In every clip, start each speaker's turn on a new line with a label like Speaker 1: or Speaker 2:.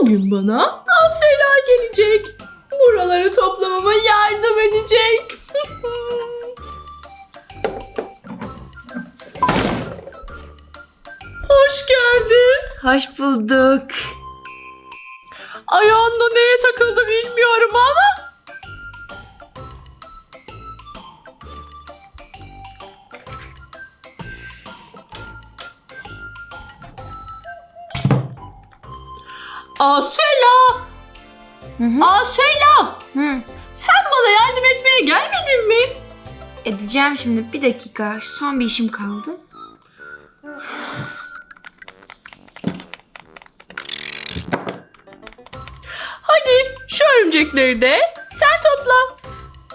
Speaker 1: Bugün bana Asela gelecek. Buraları toplamama yardım edecek. Hoş geldin.
Speaker 2: Hoş bulduk.
Speaker 1: Ayağınla neye takıldı bilmiyorum ama. Asela!
Speaker 2: Hı hı.
Speaker 1: Asela!
Speaker 2: Hı.
Speaker 1: Sen bana yardım etmeye gelmedin mi?
Speaker 2: Edeceğim şimdi. Bir dakika. Son bir işim kaldı.
Speaker 1: Hadi şu örümcekleri de sen topla.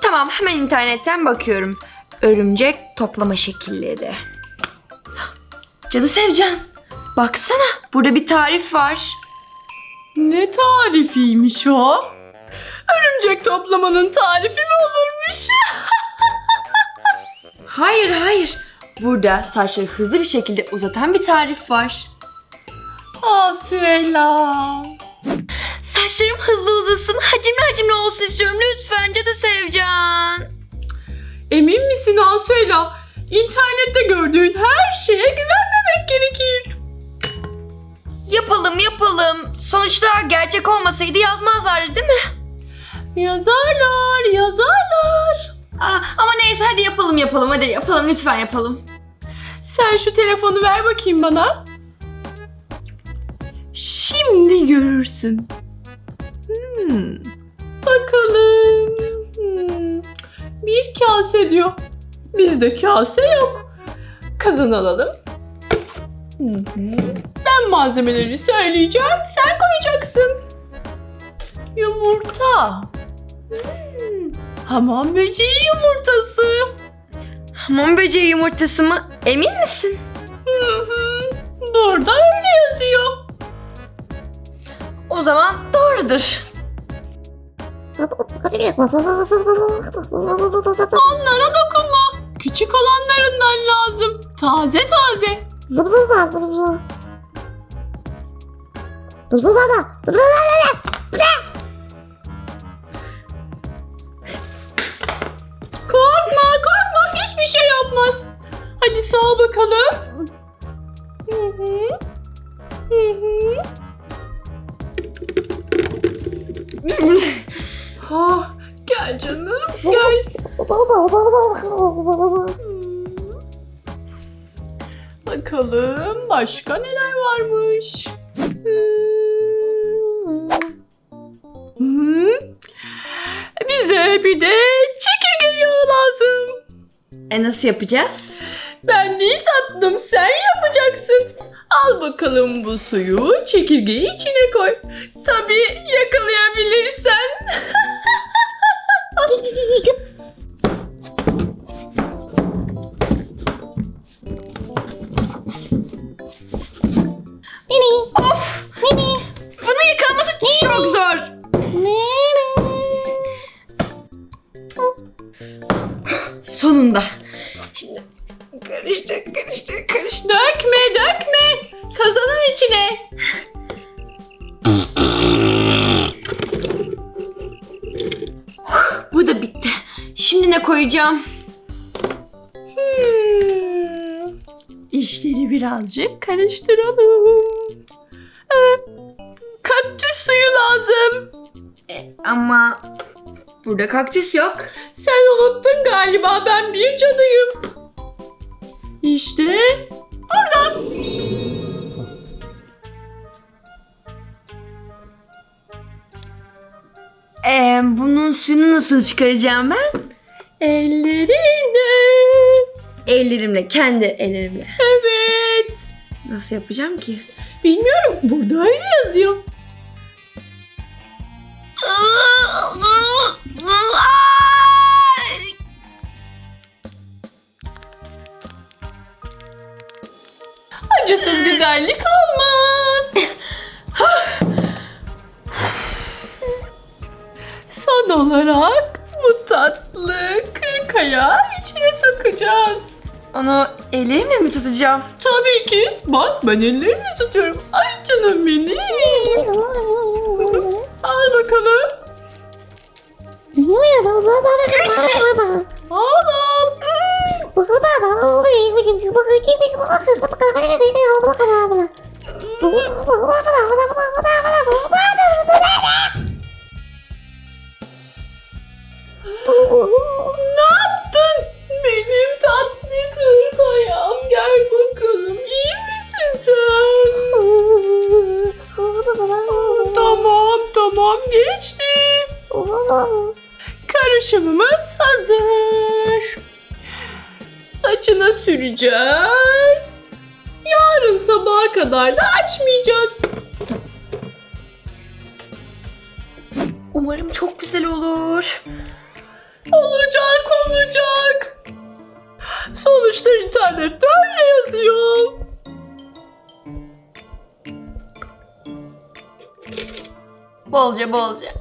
Speaker 2: Tamam hemen internetten bakıyorum. Örümcek toplama şekilleri. Cadı Sevcan. Baksana burada bir tarif var.
Speaker 1: Ne tarifiymiş o? Örümcek toplamanın tarifi mi olurmuş?
Speaker 2: Hayır hayır. Burada saçları hızlı bir şekilde uzatan bir tarif var.
Speaker 1: Asela.
Speaker 2: Saçlarım hızlı uzasın, hacimli hacimli olsun istiyorum lütfen Cadı Sevcan.
Speaker 1: Emin misin Asela? İnternette gördüğün her şeye güvenmemek gerekir.
Speaker 2: Yapalım yapalım. Sonuçta gerçek olmasaydı yazmazlardı değil mi?
Speaker 1: Yazarlar, yazarlar.
Speaker 2: Aa, ama neyse hadi yapalım yapalım hadi yapalım lütfen yapalım.
Speaker 1: Sen şu telefonu ver bakayım bana. Şimdi görürsün. Hmm, Bakalım. Hmm, Bir kase diyor. Bizde kase yok. Kazan alalım. Hı hı. Ben malzemeleri söyleyeceğim. Sen koyacaksın. Yumurta. Hmm, Hamam böceği yumurtası.
Speaker 2: Hamam böceği yumurtası mı? Emin misin?
Speaker 1: Hı hı. Burada öyle yazıyor.
Speaker 2: O zaman doğrudur.
Speaker 1: Onlara dokunma. Küçük olanlarından lazım. Taze taze. Korkma korkma hiçbir şey yapmaz. Hadi sağ bakalım. Ah, gel canım gel. Bakalım başka neler varmış. Hmm. Bir de çekirge yağı lazım.
Speaker 2: E nasıl yapacağız?
Speaker 1: Ben değil tatlım sen yapacaksın. Al bakalım bu suyu çekirgeyi içine koy. Tabii yakalayabilirsen.
Speaker 2: karıştır, karıştır, karıştır.
Speaker 1: Dökme dökme. Kazanın içine.
Speaker 2: Bu da bitti. Şimdi ne koyacağım?
Speaker 1: Hmm. İşleri birazcık karıştıralım. Ee, kaktüs suyu lazım.
Speaker 2: E, ama burada kaktüs yok.
Speaker 1: Sen unuttun galiba ben bir cadıyım. İşte burada.
Speaker 2: E, bunun suyunu nasıl çıkaracağım ben?
Speaker 1: Ellerine.
Speaker 2: Ellerimle, kendi ellerimle.
Speaker 1: Evet.
Speaker 2: Nasıl yapacağım ki?
Speaker 1: Bilmiyorum burada öyle yazıyor. Acısız güzellik olmaz. Son olarak bu tatlı kırkaya içine sokacağız.
Speaker 2: Onu ellerimle mi tutacağım?
Speaker 1: Tabii ki. Bak ben ellerimle tutuyorum. Ay canım canım benim. Al bakalım. Al al. Ne yaptın? Benim tatlı kırk ayağım. Gel bakalım. İyi misin sen? Tamam tamam geçti. Karışımımız hazır. Saçına süreceğiz. Yarın sabaha kadar da açmayacağız.
Speaker 2: Umarım çok güzel olur.
Speaker 1: Olacak olacak. Sonuçta internette öyle yazıyor.
Speaker 2: Bolca bolca.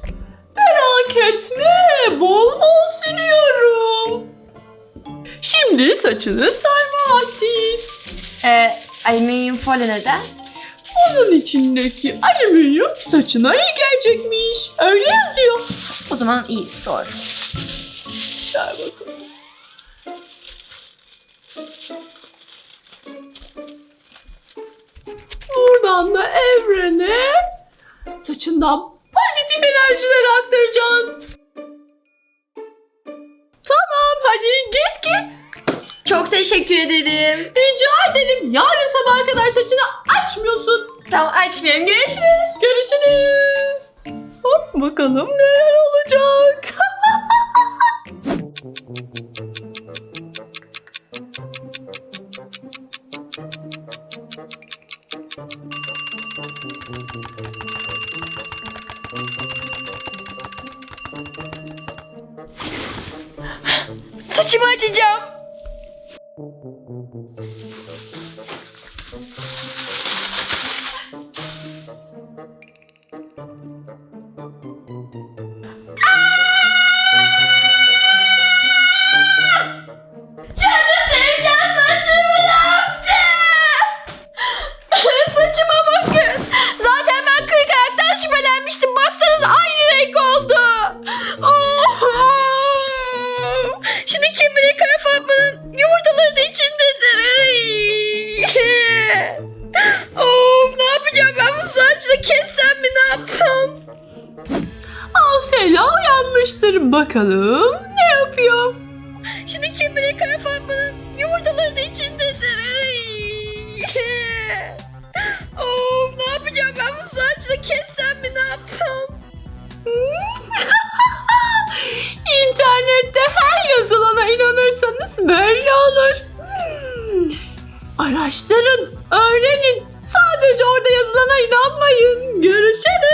Speaker 1: Merak etme, bol bol sürüyorum. Şimdi saçını sarma vakti.
Speaker 2: Ee, alüminyum folyo neden?
Speaker 1: Onun içindeki alüminyum saçına iyi gelecekmiş. Öyle yazıyor.
Speaker 2: O zaman iyi, doğru.
Speaker 1: Ver bakalım. Buradan da evrene saçından pozitif enerjiler aktaracağız. Tamam hadi git git.
Speaker 2: Çok teşekkür ederim.
Speaker 1: Rica ederim yarın sabaha kadar saçını açmıyorsun.
Speaker 2: Tamam açmıyorum. Görüşürüz.
Speaker 1: Görüşürüz. Hop bakalım neler olacak.
Speaker 2: Saçımı açacağım. Şimdi kim bilir kara Fatma'nın yumurtaları da içindedir. Of ne yapacağım ben bu saçla kessem mi ne yapsam?
Speaker 1: Asela uyanmıştır bakalım ne yapıyor.
Speaker 2: Şimdi kim bilir kara Fatma'nın yumurtaları da içindedir. Of ne yapacağım ben bu saçla kessem mi ne yapsam?
Speaker 1: İnternette her Araştırın, öğrenin. Sadece orada yazılana inanmayın. Görüşürüz.